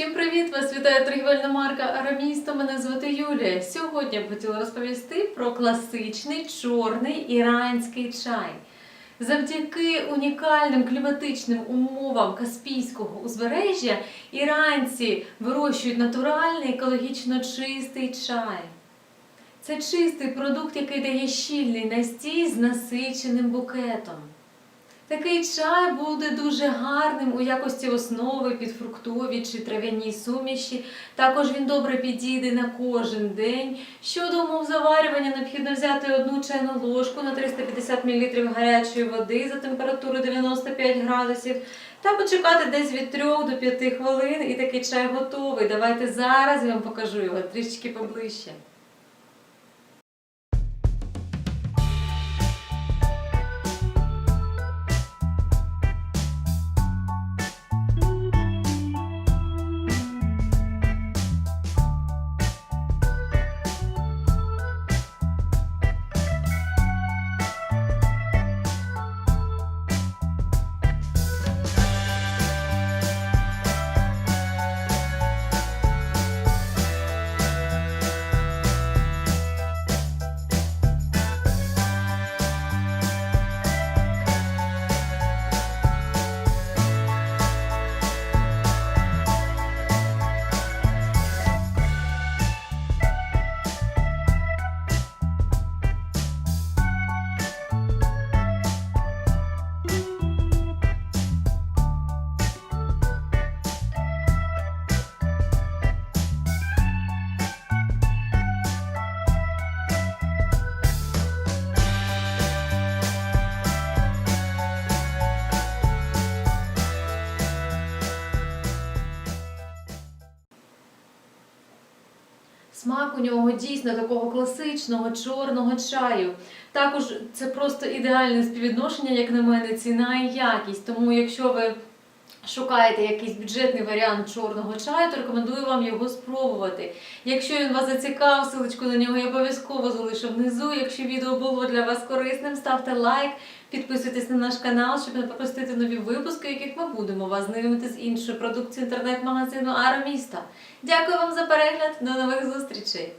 Всім привіт! Вас вітає торгівельна марка Арамісто. Мене звати Юлія. Сьогодні я б хотіла розповісти про класичний чорний іранський чай. Завдяки унікальним кліматичним умовам Каспійського узбережжя іранці вирощують натуральний екологічно чистий чай. Це чистий продукт, який дає щільний настій з насиченим букетом. Такий чай буде дуже гарним у якості основи під фруктові чи трав'яні суміші. Також він добре підійде на кожен день. Щодо умов заварювання, необхідно взяти одну чайну ложку на 350 мл гарячої води за температурою 95 градусів та почекати десь від 3 до 5 хвилин, і такий чай готовий. Давайте зараз я вам покажу його трішки поближче. Смак у нього дійсно такого класичного чорного чаю. Також це просто ідеальне співвідношення, як на мене, ціна і якість. Тому, якщо ви шукаєте якийсь бюджетний варіант чорного чаю, то рекомендую вам його спробувати. Якщо він вас зацікав, силочку на нього я обов'язково залишу внизу. Якщо відео було для вас корисним, ставте лайк, підписуйтесь на наш канал, щоб не пропустити нові випуски, яких ми будемо вас знайомити з іншою продукцією інтернет-магазину Ароміста. Дякую вам за перегляд, до нових зустрічей!